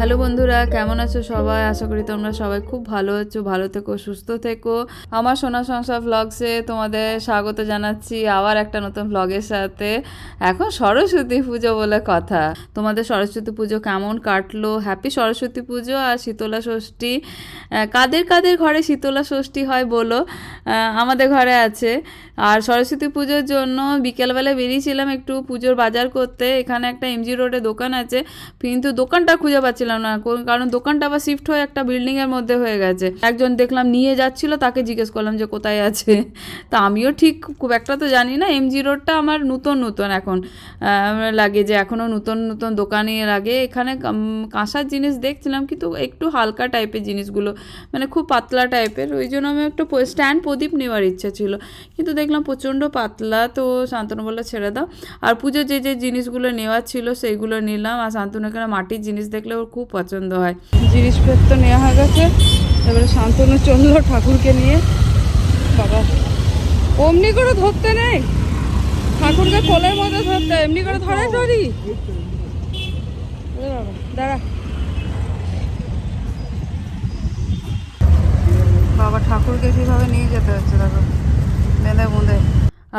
Hello বন্ধুরা, কেমন আছো সবাই? আশা করি তোমরা সবাই খুব ভালো আছো, ভালো থেকো, সুস্থ থেকো। আমার সোনা সংসার ভ্লগসে তোমাদের স্বাগত জানাচ্ছি আবার একটা নতুন ভ্লগের সাথে। এখন সরস্বতী পুজো বলে কথা। তোমাদের সরস্বতী পুজো কেমন কাটলো? হ্যাপি সরস্বতী পুজো আর শীতলা ষষ্ঠী। কাদের কাদের ঘরে শীতলা ষষ্ঠী হয় বলো? আমাদের ঘরে আছে। আর সরস্বতী পুজোর জন্য বিকেলবেলা বেরিয়েছিলাম একটু পুজোর বাজার করতে। এখানে একটা এমজি রোডে দোকান আছে। কিন্তু দোকানটা খুঁজে পাচ্ছিলাম না কারণ দোকানটা আবার শিফট হয়ে একটা বিল্ডিং এর মধ্যে হয়ে গেছে। একজন দেখলাম নিয়ে যাচ্ছিল, তাকে জিজ্ঞেস করলাম যে কোথায় আছে? তা আমিও ঠিক খুব একটা তো জানি না এমজি রোডটা আমার নতুন নতুন এখন লাগে যে এখনও নতুন নতুন দোকানে লাগে। এখানে কাঁসার জিনিস দেখছিলাম, কিন্তু একটু হালকা টাইপের জিনিসগুলো মানে খুব পাতলা টাইপের ওই জন্য আমি একটা স্ট্যান্ড প্রদীপ নেওয়ার ইচ্ছা ছিল। কিন্তু দেখলাম প্রচণ্ড পাতলা, তো শান্তনু বলল, ছেড়ে দাও। আর পুজোর যে যে জিনিসগুলো নেওয়ার ছিল সেইগুলো নিলাম। আর শান্তনু এখানে মাটির জিনিস দেখলে ওর খুব পছন্দ হয়। জিনিসপত্র নেওয়া হয়ে গেছে। এবারে শান্তনু চলল ঠাকুরকে নিয়ে। বাবা, অমনি করে ধরতে নেই। ঠাকুরকে কোলের মধ্যে ধরতে, এমনি করে ধরে ধরি দাঁড়া। বাবা, ঠাকুরকে কীভাবে নিয়ে যেতে হচ্ছে দেখো। বেঁধে বুঁধে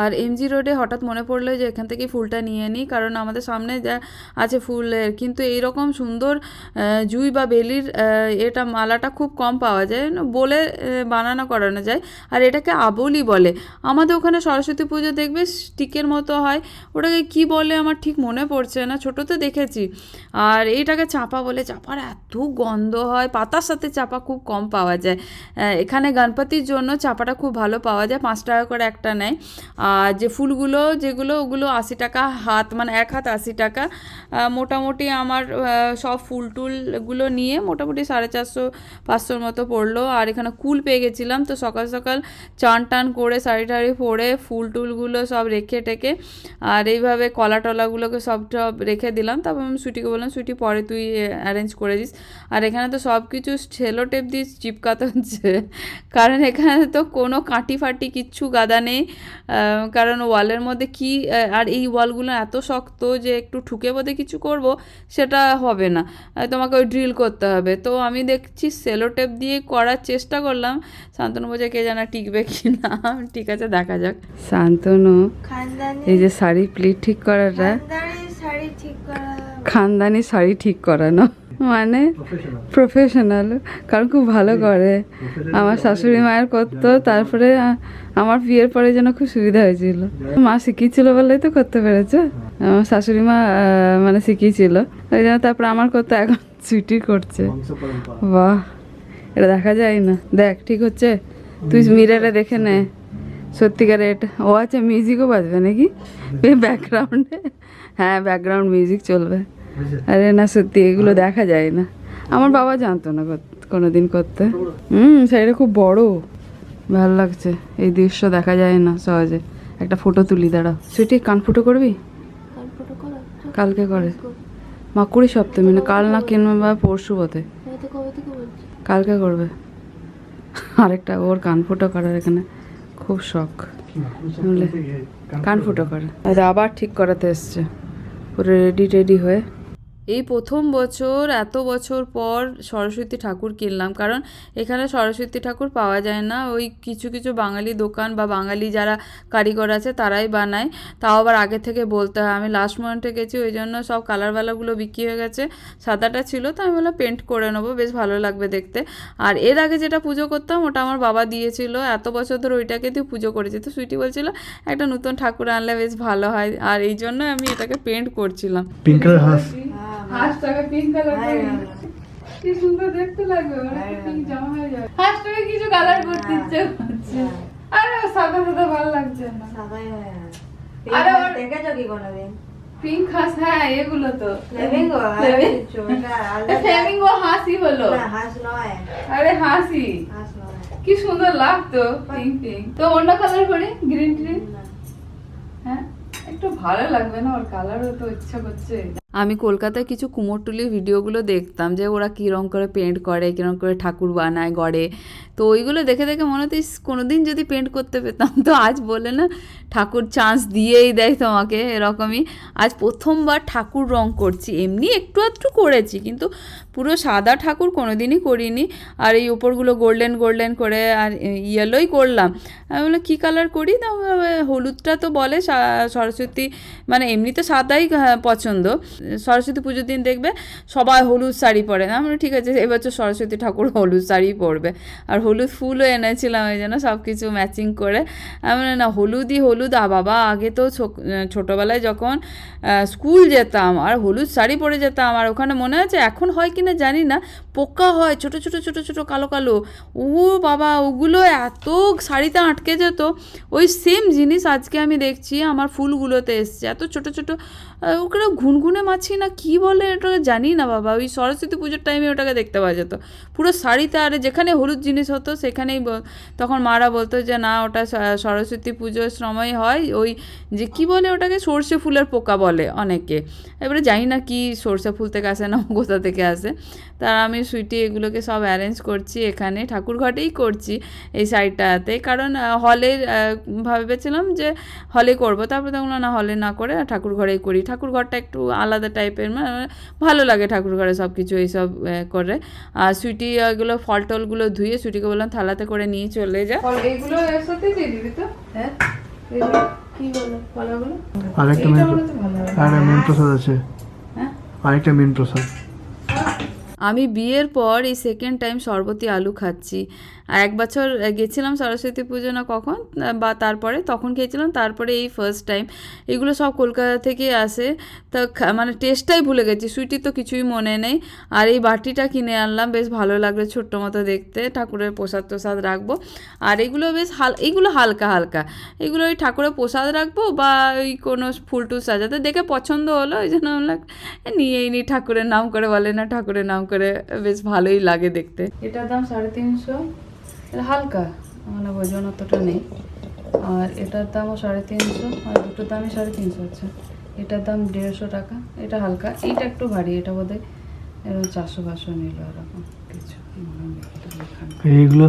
আর এমজি রোডে হঠাৎ মনে পড়ল যে এখান থেকে ফুলটা নিয়ে নিই কারণ আমাদের সামনে যা আছে ফুলের। কিন্তু এইরকম সুন্দর আহ, জুই বা বেলির এটা মালাটা খুব কম পাওয়া যায় বলে বানানো করানো যায়। আর এটাকে আবলি বলে। আমাদের ওখানে সরস্বতী পুজো দেখবে স্টিকের মতো হয়। ওটাকে কি বলে আমার ঠিক মনে পড়ছে না ছোটোতে দেখেছি। আর এইটাকে চাপা বলে চাপার এত গন্ধ হয় পাতার সাথে চাপা খুব কম পাওয়া যায়। এখানে গণপতির জন্য চাপাটা খুব ভালো পাওয়া যায় পাঁচ টাকা করে একটা নেয়। আর যে ফুলগুলো, যেগুলো, ওগুলো আশি টাকা হাত মানে এক হাত আশি টাকা। মোটামুটি আমার সব ফুল টুলগুলো নিয়ে মোটামুটি সাড়ে চারশো, পাঁচশোর মতো পড়ল। আর এখানে কুল পেয়ে গেছিলাম, তো সকাল সকাল চান টান করে শাড়ি টাড়ি পরে ফুল টুলগুলো সব রেখে টেকে, আর এইভাবে কলা টলাগুলোকে সব সব রেখে দিলাম। তারপর আমি সুইটিকে বললাম, সুইটি, পরে তুই অ্যারেঞ্জ করে দিস। আর এখানে তো সব কিছু ছেলো টেপ দিয়ে চিপকাতে হচ্ছে। কারণ এখানে তো কোনো কাঁটি ফাটি কিচ্ছু গাদা নেই। কারণ ওয়ালের মধ্যে কি আর এই ওয়ালগুলো এত শক্ত যে একটু ঠুকে বোধে কিছু করব সেটা হবে না। তোমাকে ওই ড্রিল করতে হবে। তো আমি দেখছি সেলো টেপ দিয়ে করার চেষ্টা করলাম। শান্তনু বোঝা কে জানা টিকবে কি না। ঠিক আছে দেখা যাক। শান্তনু এই যে শাড়ি প্লিট ঠিক করাটা। শাড়ি ঠিক করা খানদানি শাড়ি ঠিক করানো। মানে প্রফেশনাল কারণ খুব ভালো করে। আমার শাশুড়ি মায়ের করতো তারপরে আমার বিয়ের পরে যেন খুব সুবিধা হয়েছিল। মা শিখিয়েছিল বলেই তো করতে পেরেছে। আমার শাশুড়ি মা মানে শিখিয়েছিল। ওই জন্য তারপরে আমার করতে এখন ছুটি করছে। বাহ! এটা দেখা যায় না। দেখ ঠিক হচ্ছে? তুই মিরারে দেখে নে। সত্যিকারে এটা। ও আচ্ছা মিউজিকও বাজবে নাকি? ব্যাকগ্রাউন্ডে হ্যাঁ ব্যাকগ্রাউন্ড মিউজিক চলবে। আরে না সত্যি এগুলো দেখা যায় না। আমার বাবা জানতো না কোনো দিন করতে। হুম শাড়িটা খুব বড়। ভালো লাগছে। এই দৃশ্য দেখা যায় না সহজে। একটা ফটো তুলি দাঁড়া সুইটি কান ফুটো করবি? কাল ফটো করো। কালকে করে। মাকুড়ি সপ্তমী না কাল না কিনবে বা পরশু বলছি। কালকে করবে। আরেকটা ওর কান ফুটো করার এখানে খুব শখ। বুঝলে? কান ফুটো করে। আর আবার ঠিক করাতে এসছে। পুরো রেডি টেডি হয়ে এই প্রথম বছর এত বছর পর সরস্বতী ঠাকুর কিনলাম। কারণ এখানে সরস্বতী ঠাকুর পাওয়া যায় না। ওই কিছু কিছু বাঙালি দোকান বা বাঙালি যারা কারিগর আছে তারাই বানায়। তাও আবার আগে থেকে বলতে হয়। আমি লাস্ট মোমেন্টে গেছি ওই জন্য সব কালারওয়ালাগুলো বিক্রি হয়ে গেছে। সাদাটা ছিল তো আমি বললাম পেন্ট করে নেব বেশ ভালো লাগবে দেখতে। আর এর আগে যেটা পুজো করতাম ওটা আমার বাবা দিয়েছিল। এত বছর ধরে ওইটাকে দিয়ে পুজো করেছি। তো সুইটি বলছিল একটা নতুন ঠাকুর আনলে বেশ ভালো হয়। আর এই জন্য আমি এটাকে পেন্ট করছিলাম। পিঙ্ক কালার হাঁস হাঁসটাকে পিঙ্ক কালার কি সুন্দর দেখতে লাগবে মানে পিঙ্ক জামা হয়ে যাবে। হাঁসটাকে কিছু কালার করতে ইচ্ছে করছে। আরে সাদা সাদা ভালো লাগছে না। সাদাই হয়ে আরে ওর- দেখেছ কি কোনোদিন? পিঙ্ক হাঁস হ্যাঁ এগুলো তো। ফ্লেমিঙ্গো ফ্লেমিঙ্গো ফ্লেমিঙ্গো হাসি হলো। হাঁস নয়। আরে হাসি। কি সুন্দর লাগতো পিঙ্ক পিঙ্ক তো অন্য কালার করি গ্রিন গ্রিন হ্যাঁ? একটু ভালো লাগবে না ওর কালারও তো ইচ্ছা করছে। আমি কলকাতায় কিছু কুমোরটুলির ভিডিওগুলো দেখতাম যে ওরা কীরম করে পেন্ট করে কীরম করে ঠাকুর বানায় গড়ে। তো ওইগুলো দেখে দেখে মনে হতো ইস, কোনোদিন যদি পেন্ট করতে পেতাম তো আজ বলে না ঠাকুর চান্স দিয়েই দেয় তোমাকে এরকমই। আজ প্রথমবার ঠাকুর রং করছি এমনি একটু আধটু করেছি কিন্তু পুরো সাদা ঠাকুর কোনোদিনই করিনি। আর এই ওপরগুলো গোল্ডেন গোল্ডেন করে আর ইয়েলোই করলাম। আমি বললাম কী কালার করি? হলুদটা তো বলে সরস্বতী মানে এমনি তো সাদাই হ্যাঁ, পছন্দ। সরস্বতী পুজোর দিন দেখবে সবাই হলুদ শাড়ি পরে। না আমরা ঠিক আছে এবছর সরস্বতী ঠাকুর হলুদ শাড়ি পরবে। আর হলুদ ফুলও এনেছিলাম এই জন্য সব কিছু ম্যাচিং করে। আমি না, হলুদই হলুদ। আ, বাবা, আগে তো ছোটোবেলায় যখন স্কুল যেতাম আর হলুদ শাড়ি পরে যেতাম, আর ওখানে মনে আছে এখন হয় কিনা জানি না, পোকা হয়, ছোট ছোট ছোট ছোট, কালো কালো। ও বাবা, ওগুলো এত শাড়িতে আটকে যেত। ওই সেম জিনিস আজকে আমি দেখছি, আমার ফুলগুলোতে এসছে। এত ছোট ছোট ওগুলো ঘুনঘুনে মাছি না, কি বলে ওটাকে জানি না বাবা। ওই সরস্বতী পুজোর টাইমে ওটাকে দেখতে পাওয়া যেত। পুরো শাড়িতে, আর যেখানে হলুদ জিনিস হতো, সেখানেই তখন মারা বলতো যে, না, ওটা সরস্বতী পুজোর সময় হয়। ওই যে, কি বলে ওটাকে? সর্ষে ফুলের পোকা বলে অনেকে। এবারে জানি না কি সর্ষে ফুল থেকে আসে না, কোথা থেকে আসে। তার আমি সুইটি এগুলোকে সব অ্যারেঞ্জ করছি এখানে ঠাকুরঘাটেই করছি এই সাইডটাতে। কারণ হলে ভেবেছিলাম যে, হলে করব। তারপরে দেখলাম না, হলে না করে, ঠাকুর ঘরেই করি। ঠাকুর ঘরটা একটু আলাদা টাইপের মানে ভালো লাগে ঠাকুর ঘরে সব কিছু এইসব করে। আর সুইটি এগুলো ফল টলগুলো ধুয়ে সুইটিকে বললাম থালাতে করে নিয়ে চলে যা। এইগুলো দিয়ে দিবি তো? হ্যাঁ? কি বলো কলাগুলো আরেকটা মেন আরেকটা মেন প্রসাদ আছে। হ্যাঁ? আরেকটা মেন প্রসাদ। আমি বিয়ের পর এই সেকেন্ড টাইম সরবতি আলু খাচ্ছি। আর এক বছর গেছিলাম সরস্বতী পুজো না কখন বা তারপরে তখন খেয়েছিলাম, তারপরে এই ফার্স্ট টাইম এগুলো সব কলকাতা থেকে আসে। তা মানে টেস্টটাই ভুলে গেছি, সুইটি তো কিছুই মনে নেই। আর এই বাটিটা কিনে আনলাম, বেশ ভালো লাগল ছোট্ট মতো দেখতে, ঠাকুরের প্রসাদ তোসাদ রাখব। আর এগুলো বেশ হাল, এগুলো হালকা হালকা। এগুলো ওই ঠাকুরের প্রসাদ রাখব বা ওই কোনো ফুল টুল সাজাতে, দেখে পছন্দ হলো, ওই জন্য আমরা নিয়েই নি, ঠাকুরের নাম করে বলে না, ঠাকুরের নাম করে, বেশ ভালোই লাগে দেখতে। এটার দাম সাড়ে তিনশো। এটা হালকা মানে ওজন অতটা নেই। আর এটার দামও সাড়ে তিনশো আর দুটোর দামই সাড়ে তিনশো আচ্ছা এটার দাম দেড়শো টাকা এটা হালকা। এইটা একটু ভারী এটা বোধহয় এরকম চারশো পাঁচশো নিল এরকম কিছু। এইগুলো?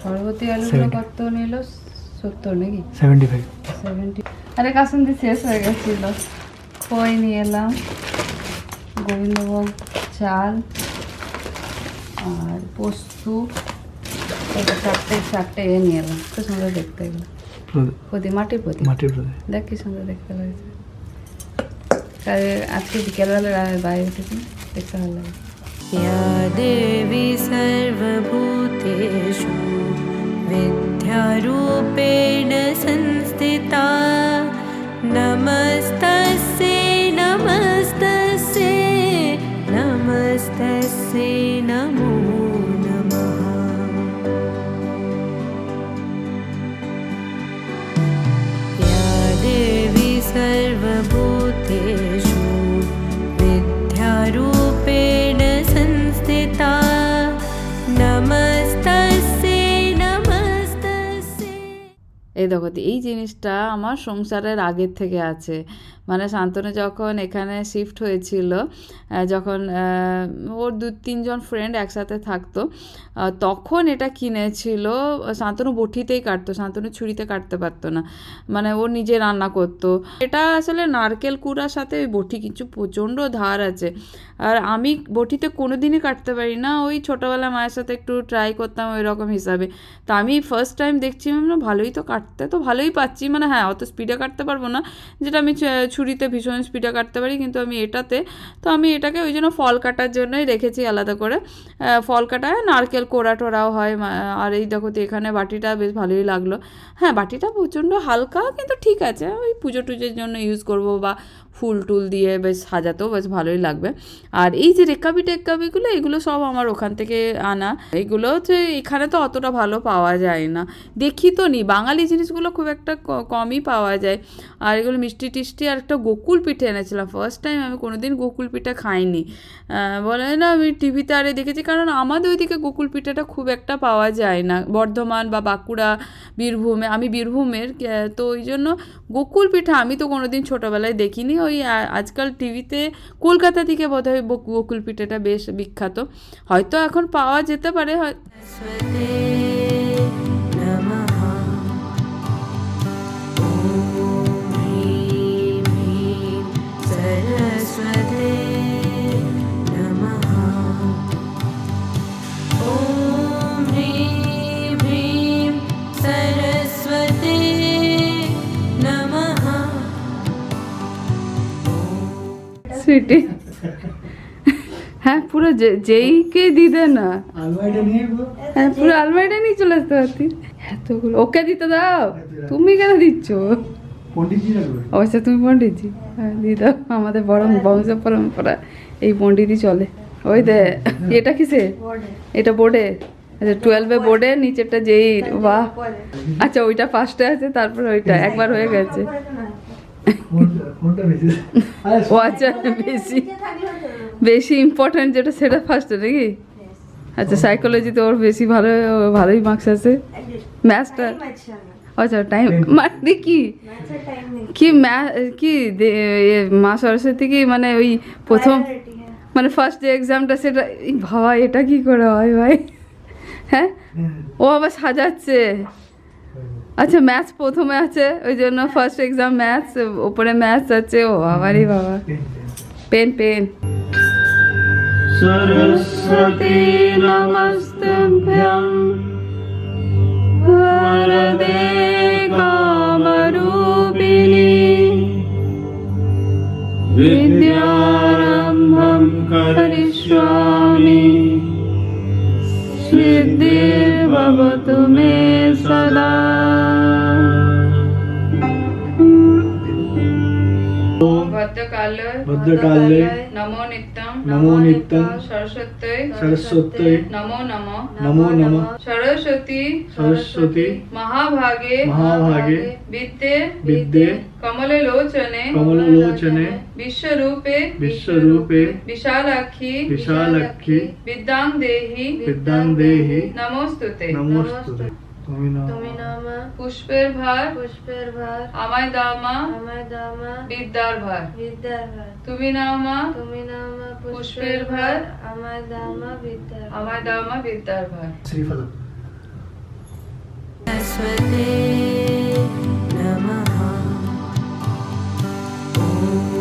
সরবতি আলুগুলো কত নিল? সত্তর নাকি? সেভেন্টি ফাইভ সেভেন্টি আরে কাসুন্দি শেষ হয়ে গেছিল। খই নিয়ে এলাম? গোবিন্দভোগ চাল আর পোস্ত। এটা চারটে চারটে এ নিয়ে এলাম খুব সুন্দর দেখতে এগুলো প্রদীপ মাটির প্রদীপ মাটির প্রদীপ দেখ কি সুন্দর দেখতে লাগছে কাল আজকে বিকেলবেলা রা- বাইরে উঠেছি দেখতে ভালো লাগে या देवी सर्वभूतेषु विद्यारूपेण संस्थिता এই দেখো, এই জিনিসটা আমার সংসারের আগের থেকে আছে। মানে শান্তনু যখন এখানে শিফট হয়েছিল যখন ওর দু, তিনজন ফ্রেন্ড একসাথে থাকতো তখন এটা কিনেছিল, শান্তনু বটিতেই কাটতো, শান্তনু ছুরিতে কাটতে পারতো না। মানে ও নিজে রান্না করতো। এটা আসলে নারকেল কুড়ার সাথে ওই বটি কিছু প্রচণ্ড ধার আছে। আর আমি বটিতে কোনো দিনই কাটতে পারি না, ওই ছোটোবেলায় মায়ের সাথে একটু ট্রাই করতাম ওই রকম হিসাবে। তো আমি ফার্স্ট টাইম দেখছি ভালোই তো কাটতে তো ভালোই পাচ্ছি। মানে হ্যাঁ অত স্পিডে কাটতে পারব না। যেটা আমি ছুরিতে ভীষণ স্পিডে কাটতে পারি, কিন্তু আমি এটাতে, তো আমি এটাকে ওই জন্য ফল কাটার জন্যই রেখেছি আলাদা করে। ফল কাটায় নারকেল কোড়া টোড়াও হয় আর এই দেখো তো এখানে বাটিটা বেশ ভালোই লাগল। হ্যাঁ বাটিটা প্রচণ্ড হালকা, কিন্তু ঠিক আছে। ওই পুজো টুজোর জন্য ইউজ করব বা ফুল টুল দিয়ে বেশ সাজাতেও বেশ ভালোই লাগবে। আর এই যে রেকাবি টেকাবিগুলো এগুলো সব আমার ওখান থেকে আনা। এগুলো হচ্ছে এখানে তো অতটা ভালো পাওয়া যায় না। দেখি তো নি, বাঙালি জিনিসগুলো খুব একটা কমই পাওয়া যায়। আর এগুলো মিষ্টি টিষ্টি আর একটা গোকুল পিঠে এনেছিলাম। ফার্স্ট টাইম আমি কোনোদিন গোকুল পিঠা খাইনি। বলে না, আমি টিভিতে আরে দেখেছি, কারণ আমাদের ওইদিকে গোকুল পিঠাটা খুব একটা পাওয়া যায় না। বর্ধমান বা বাঁকুড়া, বীরভূমে, আমি বীরভূমের তো ওই জন্য গোকুল পিঠা আমি তো কোনোদিন ছোটোবেলায় দেখিনি। ওই ওই আজকাল টিভিতে কলকাতা থেকে বোধহয় হয় বকুল পিঠাটা বেশ বিখ্যাত। হয়তো এখন পাওয়া যেতে পারে, হয় সুইটি হ্যাঁ পুরো যে- যেইকে দিদে না। হ্যাঁ পুরো আলমারিটা নিয়ে চলে আসতে পারতি। এতগুলো ওকে দিতে দাও। তুমি কেন দিচ্ছ? পন্ডিতজি অবশ্য তুমি পণ্ডিতজি। হ্যাঁ দিয়ে দাও। আমাদের বড় বংশ পরম্পরা। এই পণ্ডিতই চলে। ওই দে এটা কিসে? এটা বোর্ডে। আচ্ছা টুয়েলভে বোর্ডে নিচেরটা যেই বাহ। আচ্ছা ওইটা ফার্স্টে আছে তারপর ওইটা। একবার হয়ে গেছে। ও আচ্ছা বেশি। বেশি ইম্পর্ট্যান্ট যেটা সেটা ফার্স্টে নাকি? আচ্ছা সাইকোলজিতে ওর বেশি ভালো ও ভালোই মার্কস আছে। ম্যাথসটা আচ্ছা টাইম মানে কি? কি ম্যা কি মা সরস্বতী কি মানে ওই প্রথম মানে ফার্স্ট যে এক্সামটা সেটা এই বাবা এটা কি করে হয় ভাই? হ্যাঁ। ও আবার সাজাচ্ছে। আচ্ছা ম্যাথস প্রথমে আছে, ওই জন্য ফার্স্ট এক্সাম ম্যাথস ওপরে ম্যাথস আছে, ও আবারই বাবা। পেন পেন সরস্বতী নমস্তুভ্যম ভরদে কামরূপিণী বিদ্যারম্ভম করিষ্যামি सिद्धिर्भवतु मे सदा। भद्रकालय नमो नित्यम नमो नित्यम सरस्वत्य सरस्वत्य नमो नमः नमो सरस्वती सरस्वती महाभागे महाभागे विद्ये विद्ये कमले लोचने कमले लोचने विश्व रूपे विश्व रूपे विशालाखी विशालाखी विद्यां देहि विद्यां देहि नमोस्तुते। नमोस्तुते। তুমি নাও। তুমি নাও মা। পুষ্পের ভার। পুষ্পের ভার। আমায় দাও মা। আমায় দাও মা। বিদ্যার ভার। বিদ্যার ভার। তুমি নাও মা। তুমি নাও মা। পুষ্পের ভার। আমায় দাও মা বিদ্যার আমায় দাও মা বিদ্যার ভার। শ্রীফল। সরস্বতী নমঃ। ওম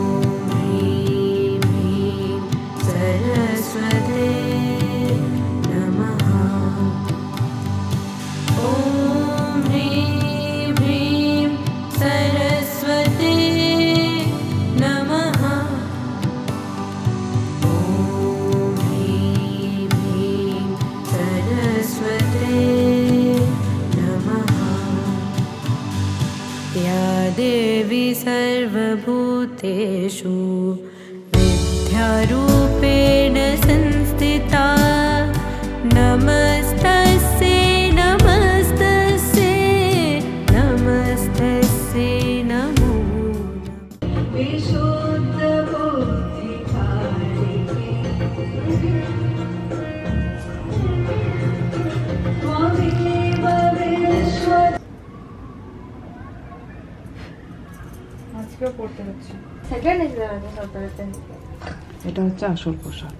এটা হচ্ছে আসল প্রসাদ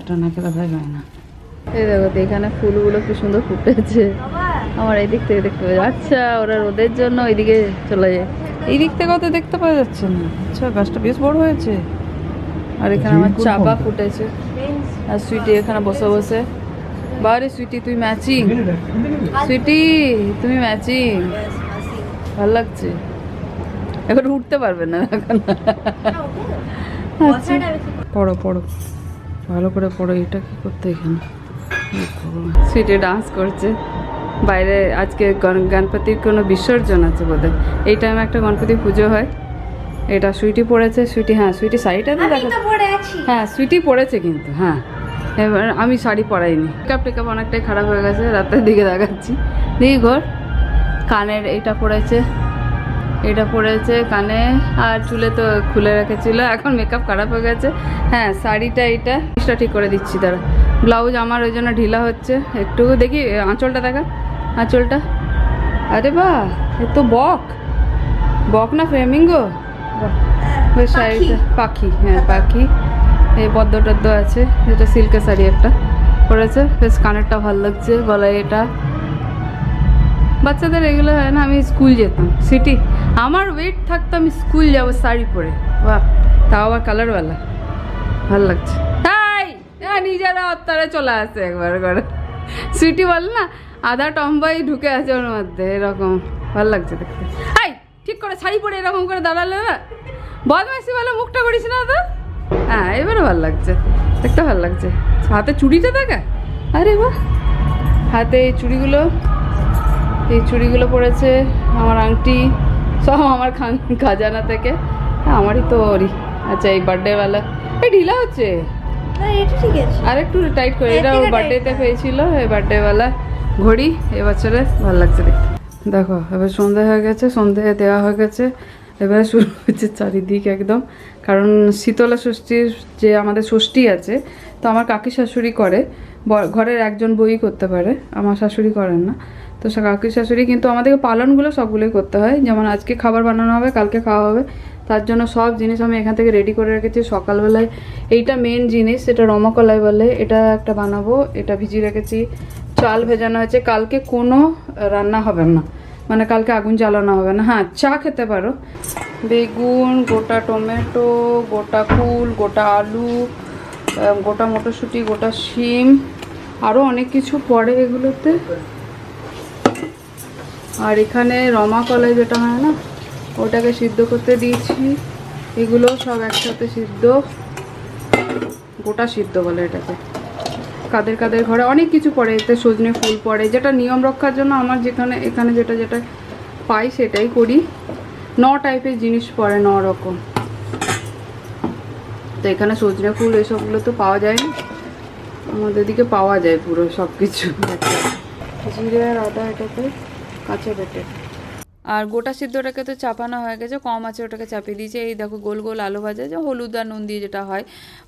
এটা না খেলে ভাই হয় না। এই দেখো তো এখানে ফুলগুলো কি সুন্দর ফুটেছে। আমার এই দিক থেকে দেখতে পাওয়া যায়। আচ্ছা ওরা রোদের জন্য ওইদিকে চলে যায়। এই দিক থেকে অত দেখতে পাওয়া যাচ্ছে না। আচ্ছা গাছটা বেশ বড় হয়েছে। আর এখানে আমার চাপা ফুটেছে। আর সুইটি এখানে বসে বসে। বারে সুইটি তুই ম্যাচিং সুইটি তুমি ম্যাচিং ভালো লাগছে। এখন উঠতে পারবে না। এখন। আচ্ছা পড়ো পড়ো। ভালো করে পড়ো এটা কি করতে এখানে? সুইটে ডান্স করছে। বাইরে আজকে গণ- গণপতির কোনো বিসর্জন আছে বোধহয়। এই টাইমে একটা গণপতি পুজো হয়। এটা সুইটি পড়েছে সুইটি হ্যাঁ সুইটি শাড়িটা তো দেখা। হ্যাঁ সুইটি পড়েছে কিন্তু হ্যাঁ। এবার আমি শাড়ি পরাইনি। মেকআপ টেকআপ অনেকটাই খারাপ হয়ে গেছে রাতের দিকে দেখাচ্ছি। দেখি ঘর। কানের এইটা পড়েছে। এটা পড়েছে কানে আর চুলে তো খুলে রেখেছিল এখন মেকআপ খারাপ হয়ে গেছে। হ্যাঁ শাড়িটা এটা জিনিসটা ঠিক করে দিচ্ছি তারা ব্লাউজ আমার ওই জন্য ঢিলা হচ্ছে। একটু দেখি আঁচলটা দেখা। আঁচলটা। আরে বা এ তো বক। বক না ফ্রেমিঙ্গো ওই শাড়িটা। পাখি হ্যাঁ পাখি। এই পদ্ম টদ্ম আছে এটা সিল্কের শাড়ি একটা। পরেছে বেশ কানেরটা ভালো লাগছে গলায় এটা। বাচ্চাদের এগুলো হয় না আমি স্কুল যেতাম সিটি। আমার ওয়েট থাকতো আমি স্কুল যাব শাড়ি পরে। বাহ তাও আবার কালারওয়ালা ভালো লাগছে। তাই নিজেরা অত্তারে চলে আসে একবার করে। সিটি বল না আধা টম্বাই ঢুকে আছে ওর মধ্যে এরকম। ভালো লাগছে দেখতে। হাই ঠিক করে শাড়ি পরে এরকম করে দাঁড়ালে না। বদমাইশি বলে মুখটা করিস না তো। হ্যাঁ এবারে ভালো লাগছে। দেখতে ভালো লাগছে। হাতে চুড়িটা দেখা? আরে বাহ। হাতে এই চুড়িগুলো। এই চুড়িগুলো পড়েছে আমার আংটি। সব আমার খান খাজানা থেকে। আমারই তো ওরই। আচ্ছা এই বার্থডেওয়ালা এই ঢিলা হচ্ছে? আর একটু টাইট করে এটা ওর বার্থডেতে পেয়েছিল এই বার্থডেওয়ালা ঘড়ি এবছরে ভালো লাগছে দেখতে। দেখো এবার সন্ধে হয়ে গেছে সন্ধে দেওয়া হয়ে গেছে। এবারে শুরু হচ্ছে চারিদিক একদম। কারণ শীতলা ষষ্ঠীর যে আমাদের ষষ্ঠী আছে তো আমার কাকি শাশুড়ি করে। ঘরের একজন বই করতে পারে আমার শাশুড়ি করেন না। তো কাকি শাশুড়ি কিন্তু আমাদেরকে পালনগুলো সবগুলোই করতে হয়। যেমন আজকে খাবার বানানো হবে, কালকে খাওয়া হবে। তার জন্য সব জিনিস আমি এখান থেকে রেডি করে রেখেছি। সকালবেলায় এইটা মেন জিনিস, এটা রমকলাই বলে। এটা একটা বানাবো, এটা ভিজিয়ে রেখেছি। চাল ভেজানো হয়েছে। কালকে কোনো রান্না হবে না। মানে কালকে আগুন জ্বালানো হবে না। হ্যাঁ চা খেতে পারো। বেগুন, গোটা টমেটো, গোটা কুল, গোটা আলু গোটা মটরশুঁটি, গোটা শিম আরও অনেক কিছু পড়ে এগুলোতে। আর এখানে রমা কলাই যেটা হয় না ওটাকে সিদ্ধ করতে দিয়েছি। এগুলো সব একসাথে সিদ্ধ। গোটা সিদ্ধ বলে এটাকে। কাদের কাদের ঘরে অনেক কিছু পড়ে এতে সজনে ফুল পড়ে। যেটা নিয়ম রক্ষার জন্য আমার যেখানে এখানে যেটা যেটা পাই সেটাই করি। ন টাইপের জিনিস পড়ে ন রকম। তো এখানে সজনে ফুল এসবগুলো তো পাওয়া যায় না আমাদের দিকে পাওয়া যায় পুরো সব কিছু জিরে আর আদা এটাকে কাঁচা বেটে আর গোটা সিদ্ধটাকে তো চাপানো হয়ে গেছে, কম আছে ওটাকে চাপিয়ে দিয়েছে। এই দেখো গোল গোল আলু ভাজা, যে হলুদ আর নুন দিয়ে যেটা হয়,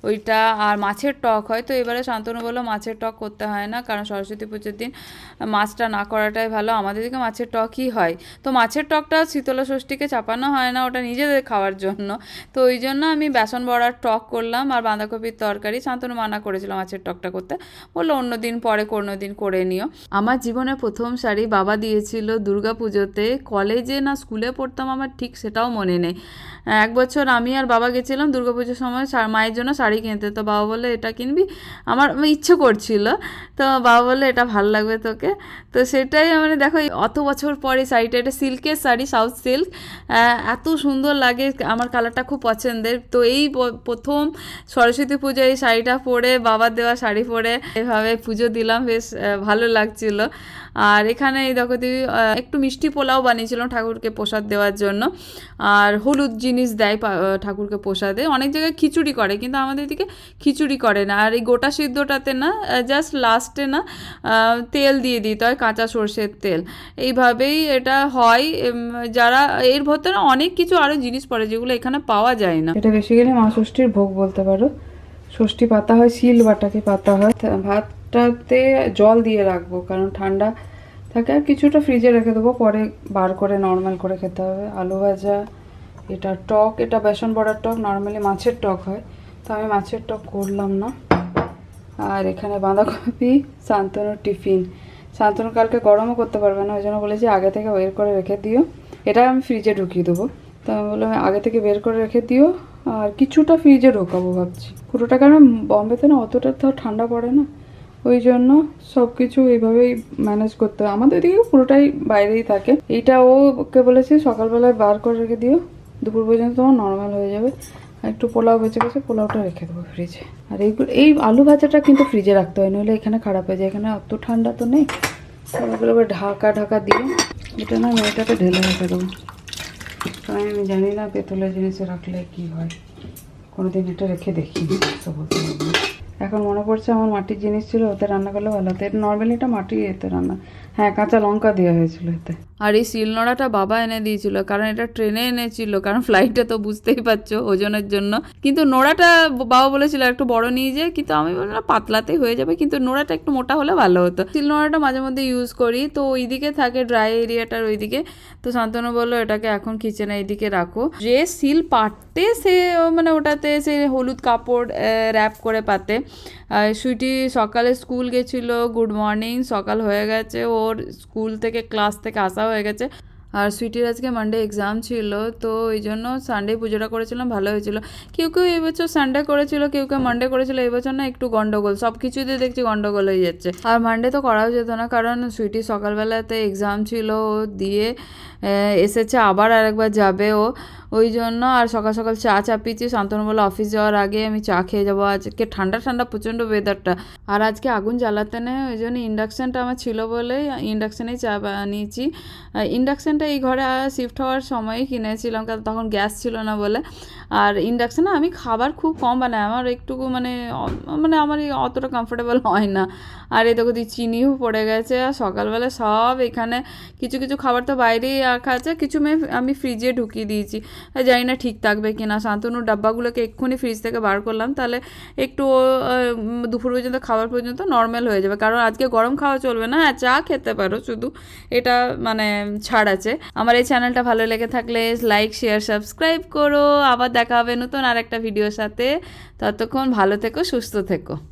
ওইটা আর মাছের টক হয়। তো এবারে শান্তনু বলল, মাছের টক করতে হয় না, কারণ সরস্বতী পুজোর দিন মাছটা না করাটাই ভালো। আমাদের দিকে মাছের টকই হয়। তো মাছের টকটা শীতলা ষষ্ঠীকে চাপানো হয় না, ওটা নিজেদের খাওয়ার জন্য। তো ওই জন্য আমি বেসন বড়ার টক করলাম আর বাঁধাকপির তরকারি। শান্তনু মানা করেছিল মাছের টকটা করতে। বলল, অন্য দিন পরে কোনো দিন করে নিও। আমার জীবনে প্রথম শাড়ি বাবা দিয়েছিল দুর্গা পুজোতে কলেজে না স্কুলে পড়তাম আমার ঠিক সেটাও মনে নেই। এক বছর আমি আর বাবা গেছিলাম দুর্গা পুজোর সময় মায়ের জন্য শাড়ি কিনতে। তো বাবা বলে এটা কিনবি? আমার আমার ইচ্ছে করছিল। তো বাবা বলে এটা ভালো লাগবে তোকে। তো সেটাই মানে দেখো অত বছর পরে শাড়িটা, এটা সিল্কের শাড়ি, সাউথ সিল্ক। এত সুন্দর লাগে, আমার কালারটা খুব পছন্দের। তো এই প্রথম সরস্বতী পুজোয় এই শাড়িটা পরে, বাবার দেওয়া শাড়ি পরে এভাবে পুজো দিলাম, বেশ ভালো লাগছিল। আর এখানে এই দেখো দিদি একটু মিষ্টি পোলাও বানিয়েছিলাম ঠাকুরকে প্রসাদ দেওয়ার জন্য। আর হলুদ জিনিস দেয় ঠাকুরকে প্রসাদে। অনেক জায়গায় খিচুড়ি করে, কিন্তু আমাদের দিকে খিচুড়ি করে না। আর এই গোটা সিদ্ধটাতে না জাস্ট লাস্টে না তেল দিয়ে দিতে হয়, কাঁচা সর্ষের তেল। এইভাবেই এটা হয়। যারা, এর ভেতরে অনেক কিছু আরও জিনিস পড়ে, যেগুলো এখানে পাওয়া যায় না। এটা বেসিক্যালি মা ষষ্ঠীর ভোগ বলতে পারো। ষষ্ঠী পাতা হয়, শিল বাটাকে পাতা হয়, তা ভাতটাতে জল দিয়ে রাখব, কারণ ঠান্ডা থাকে আর কিছুটা ফ্রিজে রেখে দেবো, পরে বার করে নর্মাল করে খেতে হবে। আলু ভাজা, এটা টক, এটা বেসন বড়ার টক নর্মালি মাছের টক হয়, তো আমি মাছের টক করলাম না। আর এখানে বাঁধাকপি শান্তনুর টিফিন। শান্তনু কালকে গরমও করতে পারবে না, ওই জন্য বলেছি আগে থেকে বের করে রেখে দিও। এটা আমি ফ্রিজে ঢুকিয়ে দেবো। তো আমি বললাম, আগে থেকে বের করে রেখে দিও, আর কিছুটা ফ্রিজে ঢোকাবো ভাবছি। পুরোটা কারণ বম্বেতে না, অতটা তো ঠান্ডা পড়ে না। ওই জন্য সব কিছু এইভাবেই ম্যানেজ করতে হয়। আমাদের দিকে পুরোটাই বাইরেই থাকে। এইটা ও ওকে বলেছি, সকালবেলায় বার করে রেখে দিও। দুপুর পর্যন্ত তোমার নর্মাল হয়ে যাবে। একটু পোলাও বেঁচে গেছে, পোলাওটা রেখে দেবো ফ্রিজে আর এইগুলো, এই আলু ভাজাটা কিন্তু ফ্রিজে রাখতে হয়, নইলে এখানে খারাপ হয়ে যায়। এখানে অত ঠান্ডা তো নেই। ওগুলো ঢাকা ঢাকা দিয়ে এটা না আমি এটাকে ঢেলে রেখে দেবো। কারণ আমি জানি না পেতলের জিনিসে রাখলে কি হয়। কোনোদিন এটা রেখে দেখি বলতে। এখন মনে পড়ছে আমার মাটির জিনিস ছিল, ওতে রান্না করলে ভালো হতো। এটা নর্মালি এটা মাটির এতে রান্না। হ্যাঁ কাঁচা লঙ্কা দেওয়া হয়েছিল এতে। আর এই শিলনোড়াটা বাবা এনে দিয়েছিল, কারণ এটা ট্রেনে এনেছিল, কারণ ফ্লাইটে তো বুঝতেই পারছ ওজনের জন্য। কিন্তু নোড়াটা বাবা বলেছিল একটু বড় নিয়ে যায়, কিন্তু আমি বললাম পাতলাতেই হয়ে যাবে। কিন্তু নোড়াটা একটু মোটা হলে ভালো হতো। শিল নোড়াটা মাঝে মধ্যে ইউজ করি, তো ওইদিকে থাকে ড্রাই এরিয়াটার ওইদিকে। তো শান্তনু বলল, এটাকে এখন কিচেনে এইদিকে রাখো। যে সিল পাটতে সে মানে ওটাতে সে হলুদ কাপড় র্যাপ করে পাতে। সুইটি সকালে স্কুল গেছিল গুড মর্নিং সকাল হয়ে গেছে ওর স্কুল থেকে ক্লাস থেকে আসা হয়ে গেছে। আর সুইটির আজকে মানডে এক্সাম ছিল, তো ওই জন্য সানডে পুজোটা করেছিলাম, ভালো হয়েছিল। কেউ কেউ এবছর সানডে করেছিল, কেউ কেউ মানডে করেছিল এবছর না একটু গন্ডগোল, সব কিছুতে দেখছি গন্ডগোল হয়ে যাচ্ছে। আর মানডে তো করাও যেত না, কারণ সুইটি সকালবেলাতে এক্সাম ছিল দিয়ে এসেছে, আবার আরেকবার যাবে ও। ওই জন্য আর সকাল সকাল চা চাপিয়েছি, শান্তনু বলে অফিস যাওয়ার আগে আমি চা খেয়ে যাব আজকে। ঠান্ডা ঠান্ডা, প্রচণ্ড ওয়েদারটা আর আজকে আগুন জ্বালাতে নেই, ওই জন্য ইন্ডাকশানটা আমার ছিল বলে ইন্ডাকশানেই চা বানিয়েছি। ইন্ডাকশানটা এই ঘরে শিফট হওয়ার সময়ই কিনেছিলাম, কারণ তখন গ্যাস ছিল না বলে। আর ইন্ডাকশানে আমি খাবার খুব কম বানাই, আমার একটুকু মানে মানে আমার অতটা কমফোর্টেবল হয় না। আর এই দেখো চিনিও পড়ে গেছে, আর সকালবেলা সব এখানে কিছু কিছু খাবার তো বাইরেই রাখা আছে, কিছু মেয়ে আমি ফ্রিজে ঢুকিয়ে দিয়েছি। জানি না ঠিক থাকবে কি না শান্তনুর ডাব্বাগুলোকে এক্ষুনি ফ্রিজ থেকে বার করলাম, তাহলে একটু দুপুর পর্যন্ত, খাবার পর্যন্ত নর্মাল হয়ে যাবে। কারণ আজকে গরম খাওয়া চলবে না হ্যাঁ চা খেতে পারো শুধু, এটা মানে ছাড় আছে আমার এই চ্যানেলটা ভালো লেগে থাকলে লাইক শেয়ার সাবস্ক্রাইব করো। আবার দেখা হবে নতুন আর একটা ভিডিওর সাথে। ততক্ষণ ভালো থেকো, সুস্থ থেকো।